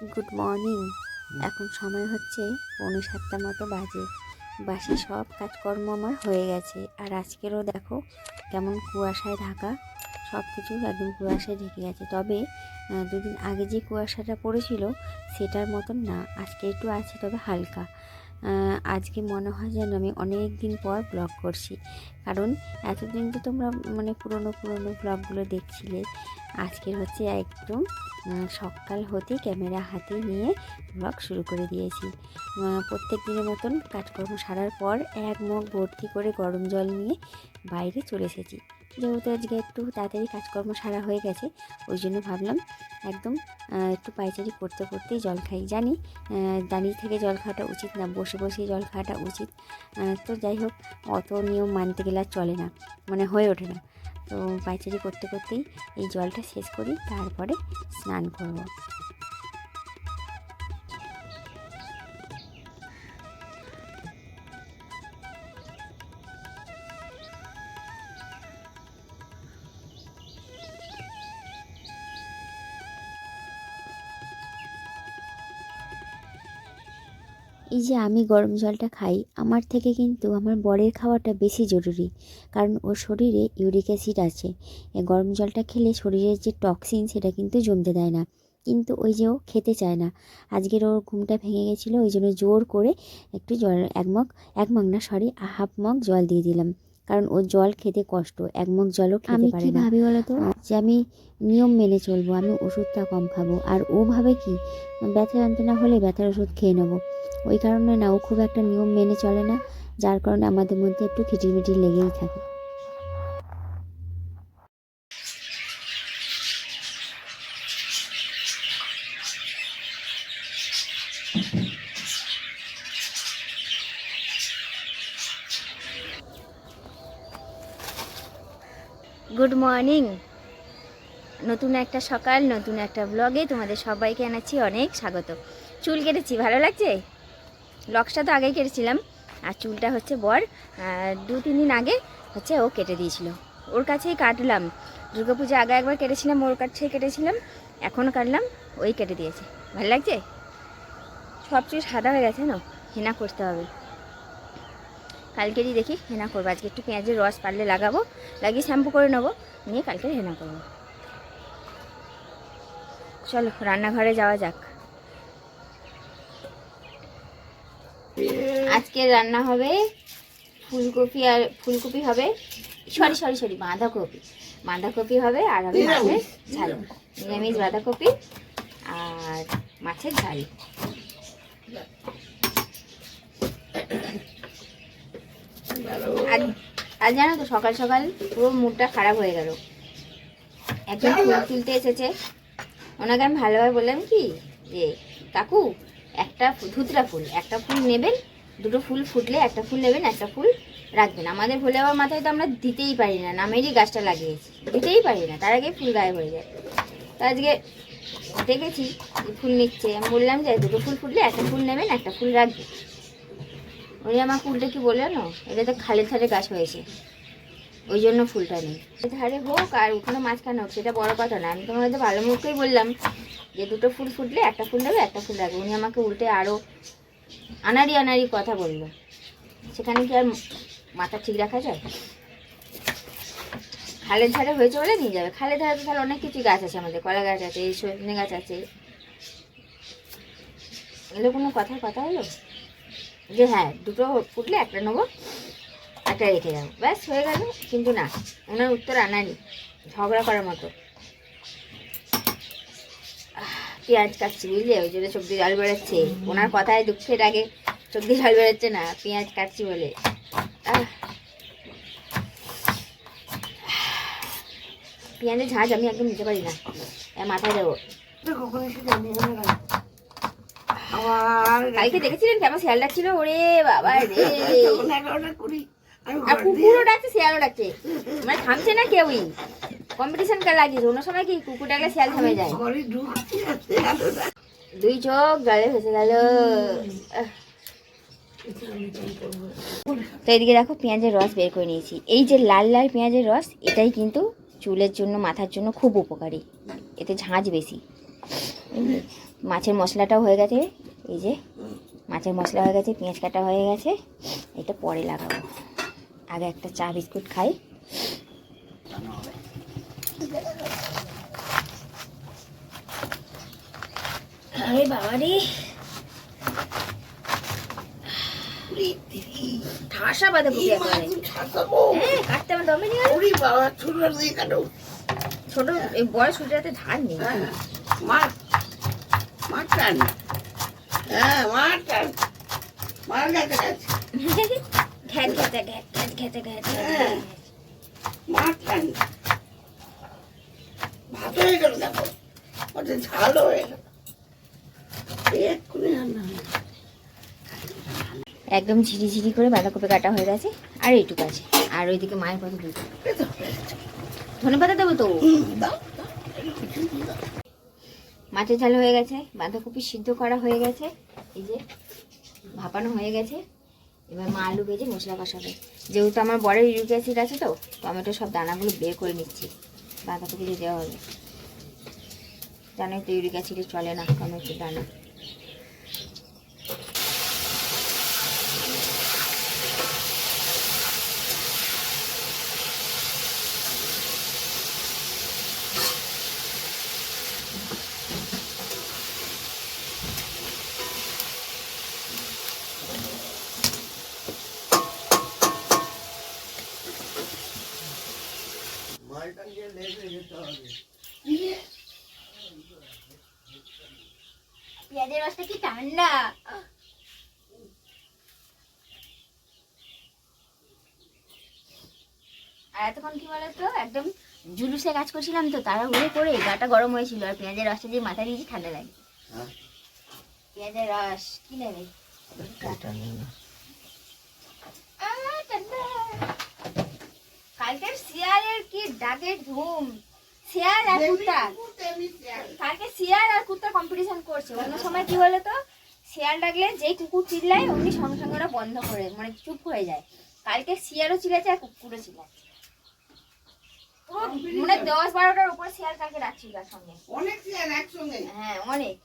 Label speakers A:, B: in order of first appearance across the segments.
A: Good morning এখন সময় হচ্ছে পৌনে সাতটা মতো বাজে। বাসি সব কাজকর্ম আমার হয়ে গেছে। আর আজকেরও দেখো কেমন কুয়াশায় ঢাকা। সব কিছু একদম কুয়াশায় ঢেকে গেছে। তবে দুদিন আগে যে কুয়াশাটা পড়েছিল, সেটার মতন না। আজকে একটু আছে, তবে হালকা। আজকে মনে হয় যেন আমি অনেক দিন পর ব্লগ করছি। কারণ এতদিন তো তোমরা মানে পুরনো পুরনো ব্লগগুলো দেখছিলে আজকের হচ্ছে একদম সকাল হতেই ক্যামেরা হাতে নিয়ে ব্লগ শুরু করে দিয়েছি। প্রত্যেক দিনের মতন কাজকর্ম সারার পর এক মগ ভর্তি করে গরম জল নিয়ে বাইরে চলে এসেছি। যেহেতু আজকে একটু তাড়াতাড়ি কাজকর্ম সারা হয়ে গেছে, ওই জন্য ভাবলাম একদম একটু পাইচারি করতে করতেই জল খাই। জানি দাঁড়িয়ে থেকে জল খাওয়াটা উচিত না, বসে বসে জল খাওয়াটা উচিত। তো যাই হোক, অত নিয়ম মানতে গেলে আর চলে না মানে হয়ে ওঠে না। তো পাইচারি করতে করতেই এই জলটা শেষ করি, তারপরে স্নান করব। এই যে আমি গরম জলটা খাই, আমার থেকে কিন্তু আমার বরের খাওয়াটা বেশি জরুরি। কারণ ওর শরীরে ইউরিক অ্যাসিড আছে। গরম জলটা খেলে শরীরের যে টক্সিন সেটা কিন্তু জমতে দেয় না। কিন্তু ওই যে ও খেতে চায় না। আজকের ওর ঘুমটা ভেঙে গেছিল, ওই জন্য জোর করে একটু জল, এক মগ এক মগ না সরি হাফ মগ জল দিয়ে দিলাম। কারণ ও জল খেতে কষ্ট এক মুখ জলও খেতে
B: আমি
A: পারে
B: কি
A: না।
B: ভাবি বলো তো
A: যে আমি নিয়ম মেনে চলবো আমি ওষুধটা কম খাব। আর ও ভাবে কি ব্যথা যন্ত্রণা হলে ব্যথার ওষুধ খেয়ে নেব। ওই কারণে না ও খুব একটা নিয়ম মেনে চলে না যার কারণে আমাদের মধ্যে একটু খিটিমিটি লেগেই থাকে।
B: Good morning. নতুন একটা সকাল, নতুন একটা ব্লগে তোমাদের সবাইকে আনাচ্ছি অনেক স্বাগত। চুল কেটেছি, ভালো লাগছে? লক্সটা তো আগেই কেটেছিলাম, আর চুলটা হচ্ছে বর দু, তিন দিন আগে হচ্ছে ও কেটে দিয়েছিল। ওর কাছেই কাটলাম। দুর্গাপূজা আগে একবার কেটেছিলাম, ওর কাছেই কেটেছিলাম, এখনও কাটলাম, ওই কেটে দিয়েছে। ভালো লাগছে? সব চুল সাদা হয়ে গেছে, না? হেনা করতে হবে। কালকেরই দেখি হেনা করব। আজকে একটু পেঁয়াজের রস পারলে লাগাবো লাগিয়ে শ্যাম্পু করে নেব নিয়ে কালকে হেনা করব। চলো রান্নাঘরে যাওয়া যাক। আজকে রান্না হবে ফুলকপি আর ফুলকপি হবে সরি সরি সরি বাঁধাকপি। বাঁধাকপি হবে আর হবে মাছের ঝাল। নিরামিষ বাঁধাকপি আর মাছের ঝাল। আজ আজ জানো তো সকাল সকাল পুরো মুডটা খারাপ হয়ে গেল। একজন ফুল তুলতে এসেছে। ওনাকে আমি ভালোভাবে বললাম কি যে কাকু একটা ধুতরা ফুল একটা ফুল নেবেন দুটো ফুল ফুটলে একটা ফুল নেবেন একটা ফুল রাখবেন। আমাদের ভোলে আবার মাথায় তো আমরা দিতেই পারি না নামেরই গাছটা লাগিয়েছি। দিতেই পারি না তার আগে ফুল গায়েব হয়ে যায়। তো আজকে দেখেছি ফুল নিচ্ছে। আমি বললাম যে দুটো ফুল ফুটলে একটা ফুল নেবেন একটা ফুল রাখবেন। উনি আমার ফুলটা কি বলে না এটা তো খালের ধারে গাছ হয়েছে। ওই জন্য ফুলটা নেই। ধারে হোক আর ওখানে মাঝখানে হোক, সেটা বড় কথা না আমি তোমার তো ভালো মুখেই বললাম যে দুটো ফুল ফুটলে একটা ফুল নেবে একটা ফুল রাখবে। উনি আমাকে উল্টে আরও আনারি আনারি কথা বলল। সেখানে কি আর মাথা ঠিক রাখা যায়? খালের ধারে হয়েছে বলে নিয়ে যাবে। খালের ধারে তো তাহলে অনেক কিছু গাছ আছে আমাদের। কলা গাছ আছে এই সজনে গাছ আছে। এগুলো কোনো কথার কথা হলো? যে হ্যাঁ দুটো ফুটলে একটা নেব, একটা রেখে যাব ব্যাস, হয়ে গেল। কিন্তু না, ওনার উত্তর আনানি, ঝগড়া করার মতো। পেঁয়াজ কাটছি, বুঝলে? ওই জন্য সবজি জল বেরোচ্ছে। ওনার কথায় দুঃখের আগে সবজি জল বেরোচ্ছে না, পেঁয়াজ কাটছি বলে। পেঁয়াজের ঝাঁজ আমি একদম নিতে পারি না। মাথায় দেবো। কালকে দেখেছিলেন কেমন শিয়াল ডাকছিল ওরে বাবা রে। আর কুকুরও ডাকছে শিয়ালও ডাকছে মানে থামছে না কেউই। কম্পিটিশন কে লাগিয়েছে অন্য সময় কি কুকুর ডাকলে শিয়াল থামে যায়? দুই চোখ জলে ভেসে গেল। তো এদিকে দেখো পেঁয়াজের রস বের করে নিয়েছি। এই যে লাল লাল পেঁয়াজের রস এটাই কিন্তু চুলের জন্য মাথার জন্য খুব উপকারী। এতে ঝাঁঝ বেশি? মাছের মশলাটাও হয়ে গেছে এই যে মাছের মশলা হয়ে গেছে পেঁয়াজ কাটা হয়ে গেছে এটা পরে লাগাবো। আগে একটা চা বিস্কুট খাই। আরে বাবা রে ঠাসা বাঁধাকপি একেবারে। হ্যাঁ কাটতে আমার দমে নিয়ে গেল
C: বাবা ছোট
B: এই বড় সুটাতে নেই।
C: মাছ মাছ। টান হ্যাঁ মাছ টান মাছ গাছে গাছে
B: ঘ্যাট ঘ্যাটে ঘ্যাট ঘ্যাট ঘ্যাটে ঘ্যাট
C: হ্যাঁ। টান ভাত হয়ে গেল দেখো। ওতে ঝাল হয়ে গেল। এক্ষুনি রান্না হয়ে
B: একদম ঝিরি ঝিরি করে বাঁধাকপি কাটা হয়ে গেছে আর এইটুকু আছে। আর ওইদিকে মায়ের দুধ।
C: গেছে।
B: ধনে পাতা দেবো তো?
C: দাও দাও, একটু কিছু দিয়ে দাও।
B: মাছের ঝাল হয়ে গেছে, বাঁধাকপি সিদ্ধ করা হয়ে গেছে, এই যে ভাপানো হয়ে গেছে। এবার মা আলু ভেজে মশলা কষাবে। যেহেতু আমার বড় ইউরিক অ্যাসিড আছে তো টমেটো সব দানাগুলো বের করে নিচ্ছি বাঁধাকপি দিয়ে দেওয়া হবে। জানোই তো ইউরিক অ্যাসিডে চলে না টমেটোর দানা। পেঁয়াজের রসটা কি ঠান্ডা আর এতক্ষণ কি বলতো? একদম জুলুসে কাজ করছিলাম তো করে গাটা গরম হয়েছিল আর পেঁয়াজের রসটা দিয়ে মাথায় দিয়েছি ঠান্ডা লাগে।
C: হ্যাঁ।
B: পেঁয়াজের রস কি নেবে? কালকের শিয়ালের কি ডাকের ধুম। শিয়াল আর কুত্তা কালকে শিয়াল আর কুত্তা কম্পিটিশন করছে। অন্য সময় কি বলে তো শিয়াল ডাকলে যেই কুকুর চিল্লায় অমনি সঙ্গে সঙ্গে ওরা বন্ধ করে মানে চুপ হয়ে যায়। কালকে শিয়ালও চিল্লাচ্ছে আর কুকুরও চিল্লাচ্ছে। মানে দশ বারোটার উপর শিয়াল কালকে ডাকছিল সঙ্গে
C: অনেক চেয়ার একসঙ্গে।
B: হ্যাঁ অনেক।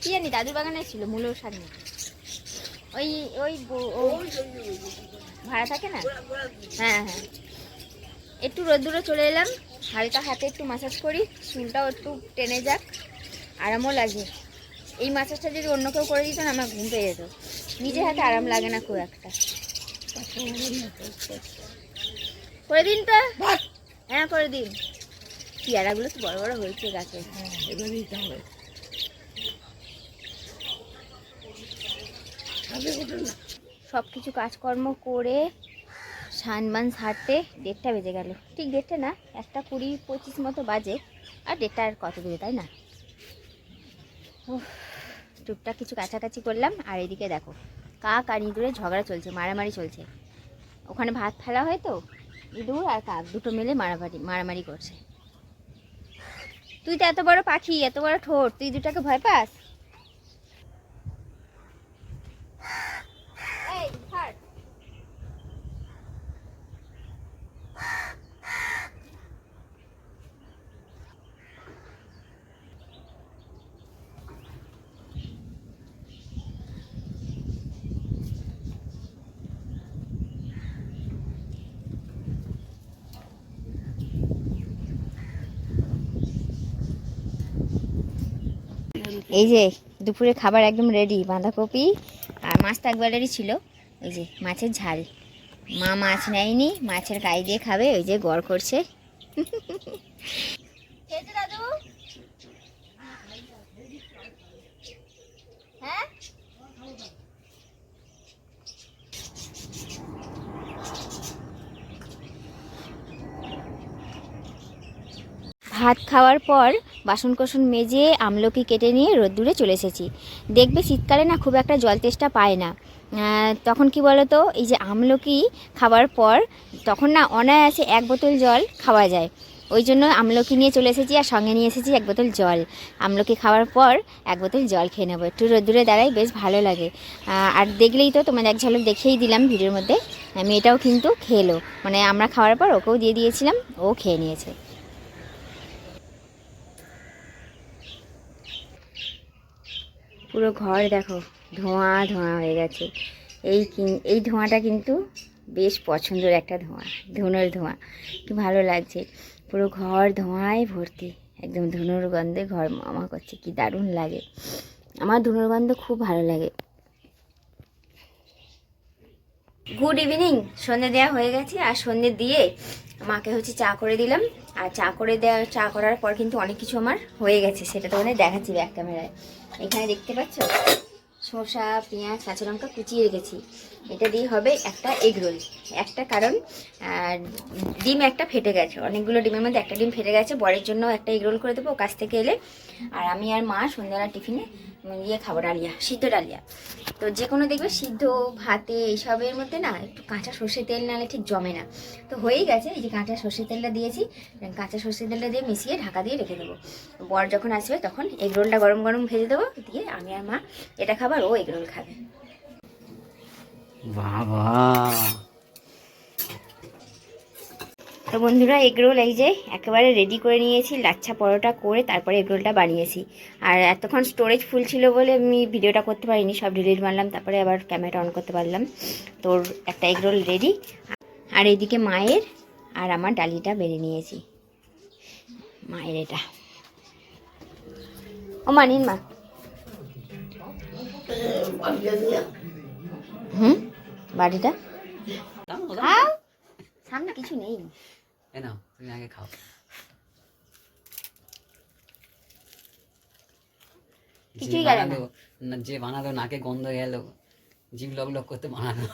B: কি জানি দাদুর বাগানে ছিল মূলের শাক নেই ওই ওই ভাড়া থাকে না? হ্যাঁ হ্যাঁ। একটু রোদ্দুরে চলে এলাম। হালকা হাতে একটু মাসাজ করি চুলটাও একটু টেনে যাক আরামও লাগে। এই মাসাজটা যদি অন্য কেউ করে দিত না আমার ঘুম পেয়ে যেত। নিজের হাতে আরাম লাগে না খুব একটা। করে দিন তো। হ্যাঁ করে দিন। পেয়ারাগুলো তো বড় বড় হয়েছে গাছে। সব কিছু কাজকর্ম করে সানবান সারতে দেড়টা বেজে গেল। ঠিক দেড়টা না একটা কুড়ি পঁচিশ মতো বাজে। আর দেড়টা আর কত দূরে তাই না? উফ, টুকটাক কিছু কাছাকাছি করলাম আর এদিকে দেখো কাক আর ইঁদুরে ঝগড়া চলছে মারামারি চলছে। ওখানে ভাত ফেলা হয় তো ইঁদুর আর কাক দুটো মিলে মারামারি মারামারি করছে। তুই তো এত বড় পাখি এত বড় ঠোঁট তুই দুটাকে ভয় পাস এই ছাড় এই যে দুপুরে খাবার একদম রেডি বাঁধাকপি আর মাছ তো একবারেরই ছিল। এই যে মাছের ঝাল। মা মাছ নেয়নি মাছের গায়ে দিয়ে খাবে ওই যে গড় করছে। দাদু? হ্যাঁ? ভাত খাওয়ার পর বাসন কোসন মেজে আমলকি কেটে নিয়ে রোদ্দুরে চলে এসেছি। দেখবে শীতকালে না খুব একটা জল তেষ্টা পায় না। তখন কি বলো তো এই যে আমলকি খাওয়ার পর তখন না অনায়াসে এক বোতল জল খাওয়া যায়। ওই জন্য আমলকি নিয়ে চলে এসেছি আর সঙ্গে নিয়ে এসেছি এক বোতল জল। আমলকি খাওয়ার পর এক বোতল জল খেয়ে নেব। একটু রোদ্দুরে দাঁড়াই বেশ ভালো লাগে। আর দেখলেই তো তোমাদের এক ঝলক দেখেই দিলাম ভিডিওর মধ্যে। মেয়েটাও কিন্তু খেলো। মানে আমরা খাওয়ার পর ওকেও দিয়ে দিয়েছিলাম, ও খেয়ে নিয়েছে। পুরো ঘর দেখো, ধোঁয়া ধোঁয়া হয়ে গেছে। এই এই ধোঁয়াটা কিন্তু বেশ পছন্দের একটা ধোঁয়া, ধুনোর ধোঁয়া। কি ভালো লাগছে। পুরো ঘর ধোঁয়ায় ভর্তি, একদম ধুনোর গন্ধে ঘর মামা করছে, কি দারুণ লাগে। আমার ধুনোর গন্ধ খুব ভালো লাগে। গুড ইভিনিং সন্ধে দেওয়া হয়ে গেছে, আর সন্ধে দিয়ে মাকে হচ্ছে চা করে দিলাম। আর চা করে দেওয়া চা করার পর কিন্তু অনেক কিছু আমার হয়ে গেছে, সেটা তো মানে দেখাচ্ছি ব্যাক ক্যামেরায়। এখানে দেখতে পাচ্ছ? শসা, পেঁয়াজ, কাঁচা লঙ্কা কুচিয়ে রেখেছি। এটা দিয়ে হবে একটা এগ রোল একটা কারণ ডিম একটা ফেটে গেছে। অনেকগুলো ডিমের মধ্যে একটা ডিম ফেটে গেছে, বরের জন্য একটা এগ রোল করে দেবো কাছ থেকে এলে। আর আমি আর মা সন্ধ্যাবেলা টিফিনে ইয়ে খাব ডালিয়া, সিদ্ধ ডালিয়া। তো যে কোনো দেখবে সিদ্ধ, ভাতে এইসবের মধ্যে না একটু কাঁচা সর্ষের তেল নালে ঠিক জমে না। তো হয়েই গেছে, এই যে কাঁচা সর্ষের তেলটা দিয়েছি কাঁচা সর্ষের তেলটা দিয়ে মিশিয়ে ঢাকা দিয়ে রেখে দেবো। বর যখন আসবে তখন এগ রোলটা গরম গরম ভেজে দেবো, দিয়ে আমি আর মা এটা খাবার ও এগ রোল খাবে। তো বন্ধুরা, এগ রোল এই যে একেবারে রেডি করে নিয়েছি, লাচ্ছা পরোটা করে তারপরে এগ রোলটা বানিয়েছি। আর এতক্ষণ স্টোরেজ ফুল ছিল বলে আমি ভিডিওটা করতে পারিনি, সব ডিলিট মারলাম, তারপরে আবার ক্যামেরাটা অন করতে পারলাম। তোর একটা এগ রোল রেডি আর এদিকে মায়ের আর আমার ডালিটা বেড়ে নিয়েছি। মায়ের এটা। ও মানিন মা। হুম? বাড়িটা? খাও। সামনে কিছু নেই।
D: নাও তুমি আগে খাও। যে
B: কিছুই গেল না।
D: বানালো যে বানালো নাকে গন্ধ গেল জিভ লক লক করতে বানালো।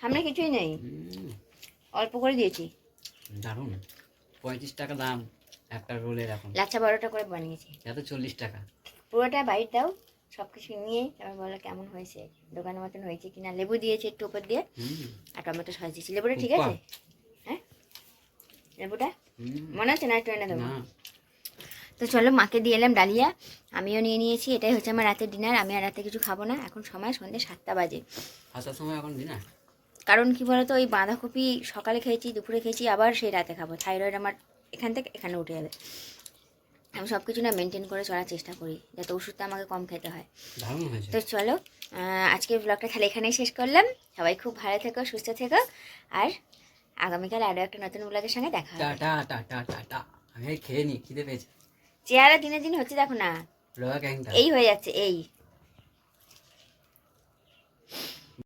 B: সামনে কিছুই নেই। অল্প করে দিয়েছি।
D: দারুণ। পঁয়ত্রিশ টাকা দাম একটা রোলের এখন।
B: লাচ্ছা বারোটা করে বানিয়েছি।
D: এত চল্লিশ টাকা।
B: পুরোটা বাইট দাও। সব কিছু নিয়ে তারপর বলো কেমন হয়েছে? দোকানের মতন হয়েছে কিনা? লেবু দিয়েছে একটু উপর দিয়ে। আর টমেটো সস দিয়েছি। লেবুটা ঠিক আছে? হ্যাঁ? লেবুটা? মনে হচ্ছে না? একটু এনে দেবো। তো চলো মাকে দিয়ে এলাম ডালিয়া। আমিও নিয়ে নিয়েছি। এটাই হচ্ছে আমার রাতের ডিনার আমি আর রাতে কিছু খাব না। এখন সময় সন্ধ্যে সাতটা বাজে।
D: আসার সময় এখন দিনা
B: কারণ কি বলতো ওই বাঁধাকপি সকালে খেয়েছি দুপুরে খেয়েছি আবার সেই রাতে খাব। থাইরয়েড আমার এখান থেকে এখানে উঠে যাবে। আমি সব কিছু না মেনটেন করে চলার চেষ্টা করি যাতে ওষুধটা আমাকে কম খেতে হয়। তো চলো আজকের ব্লগটা তাহলে এখানেই শেষ করলাম। সবাই খুব ভালো থেকো সুস্থ থেকো আর আগামীকাল আরও একটা নতুন ব্লগের সঙ্গে দেখা হবে।
D: আমি খেয়ে নি খিদে পেয়েছে।
B: চেহারা দিনে দিন হচ্ছে দেখো না এই হয়ে যাচ্ছে এই।